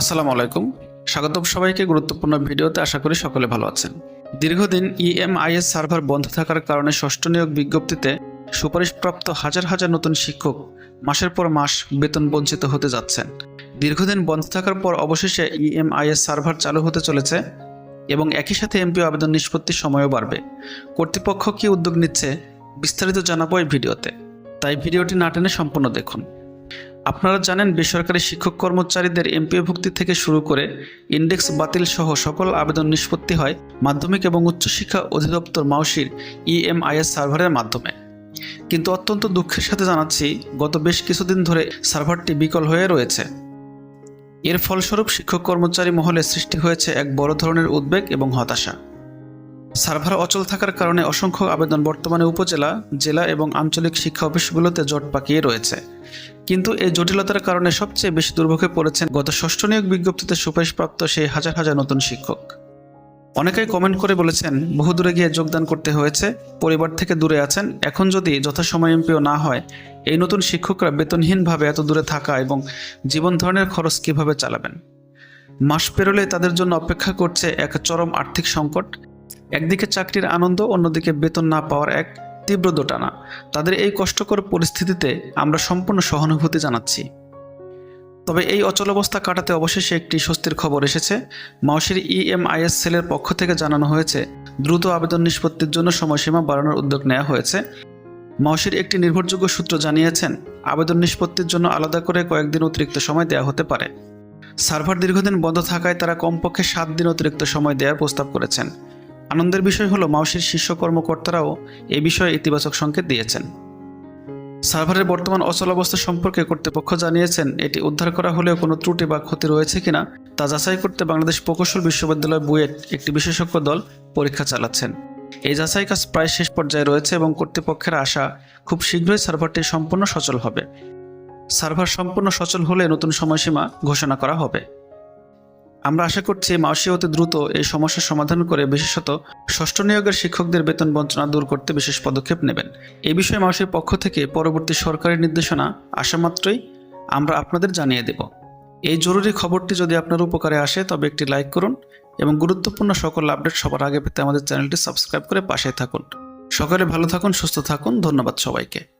আসসালামু আলাইকুম। স্বাগতম সবাইকে গুরুত্বপূর্ণ ভিডিওতে আশা করি সকলে ভালো আছেন। দীর্ঘদিন ইএমআইএস সার্ভার বন্ধ থাকার কারণে ষষ্ঠ নিয়োগ বিজ্ঞপ্তিতে সুপারিশপ্রাপ্ত হাজার হাজার নতুন শিক্ষক মাসের পর মাস বেতন বঞ্চিত হতে যাচ্ছেন। দীর্ঘদিন বন্ধ থাকার পর অবশেষে ইএমআইএস সার্ভার চালু হতে চলেছে এবং একই সাথে এমপিও আবেদন নিষ্পত্তির সময়ও বাড়বে। কর্তৃপক্ষ কি উদ্যোগ নিচ্ছে বিস্তারিত জানাব এই ভিডিওতে। তাই ভিডিওটি না টেনে সম্পূর্ণ দেখুন। আপনারা জানেন বেসরকারি শিক্ষক কর্মচারীদের এমপিও ভুক্তি থেকে শুরু করে ইন্ডেক্স বাতিল সহ সকল আবেদন নিষ্পত্তি হয় মাধ্যমিক এবং উচ্চশিক্ষা অধিদপ্তর মাউসির ইএমআইএস সার্ভারের মাধ্যমে। কিন্তু অত্যন্ত দুঃখের সাথে জানাচ্ছি, গত বেশ কিছুদিন ধরে সার্ভারটি বিকল হয়ে রয়েছে। এর ফলস্বরূপ শিক্ষক কর্মচারী মহলে সৃষ্টি হয়েছে এক বড় ধরনের উদ্বেগ এবং হতাশা। সার্ভার অচল থাকার কারণে অসংখ্য আবেদন বর্তমানে উপজেলা, জেলা এবং আঞ্চলিক শিক্ষা অফিসগুলোতে জট পাকিয়ে রয়েছে। কিন্তু এই জটিলতার কারণে সবচেয়ে বেশি দুর্ভোগে পড়েছেন গত ষষ্ঠ নিয়োগ বিজ্ঞপ্তিতে সুপারিশপ্রাপ্ত সেই হাজার হাজার নতুন শিক্ষক। অনেকেই কমেন্ট করে বলেছেন, বহু দূরে গিয়ে যোগদান করতে হয়েছে, পরিবার থেকে দূরে আছেন। এখন যদি যথাসময় এমপিও না হয়, এই নতুন শিক্ষকরা বেতনহীনভাবে এত দূরে থাকা এবং জীবন ধরনের খরচ কীভাবে চালাবেন? মাস পেরোলে তাদের জন্য অপেক্ষা করছে এক চরম আর্থিক সংকট। একদিকে চাকরির আনন্দ, অন্যদিকে বেতন না পাওয়ার এক তীব্র দোটানা। তাদের এই কষ্টকর পরিস্থিতিতে আমরা সম্পূর্ণ সহানুভূতি জানাচ্ছি। তবে এই অচলাবস্থা কাটাতে অবশেষে একটি স্বস্তির খবর এসেছে। মাউসির ইএমআইএস সেলের পক্ষ থেকে জানানো হয়েছে, দ্রুত আবেদন নিষ্পত্তির জন্য সময়সীমা বাড়ানোর উদ্যোগ নেওয়া হয়েছে। মাউসির একটি নির্ভরযোগ্য সূত্র জানিয়েছেন, আবেদন নিষ্পত্তির জন্য আলাদা করে কয়েকদিন অতিরিক্ত সময় দেওয়া হতে পারে। সার্ভার দীর্ঘদিন বন্ধ থাকায় তারা কমপক্ষে সাত দিন অতিরিক্ত সময় দেওয়ার প্রস্তাব করেছেন। আনন্দের বিষয় হলো মাউসির শীর্ষ কর্মকর্তারাও এ বিষয়ে ইতিবাচক সংকেত দিয়েছেন। সার্ভারের বর্তমান অচল অবস্থা সম্পর্কে কর্তৃপক্ষ জানিয়েছেন, এটি উদ্ধার করা হলেও কোনো ত্রুটি বা ক্ষতি রয়েছে কিনা তা যাচাই করতে বাংলাদেশ প্রকৌশল বিশ্ববিদ্যালয় বুয়েট একটি বিশেষজ্ঞ দল পরীক্ষা চালাচ্ছেন। এই যাচাই কাজ প্রায় শেষ পর্যায়ে রয়েছে এবং কর্তৃপক্ষের আশা খুব শীঘ্রই সার্ভারটি সম্পূর্ণ সচল হবে। সার্ভার সম্পূর্ণ সচল হলে নতুন সময়সীমা ঘোষণা করা হবে। আমরা আশা করছি মাউসি অতি দ্রুত এই সমস্যার সমাধান করে বিশেষত ষষ্ঠ নিয়োগের শিক্ষকদের বেতন বঞ্চনা দূর করতে বিশেষ পদক্ষেপ নেবেন। এই বিষয়ে মাউসির পক্ষ থেকে পরবর্তী সরকারি নির্দেশনা আসা মাত্রই আমরা আপনাদের জানিয়ে দেব। এই জরুরি খবরটি যদি আপনার উপকারে আসে, তবে একটি লাইক করুন এবং গুরুত্বপূর্ণ সকল আপডেট সবার আগে পেতে আমাদের চ্যানেলটি সাবস্ক্রাইব করে পাশে থাকুন। সকলে ভালো থাকুন, সুস্থ থাকুন। ধন্যবাদ সবাইকে।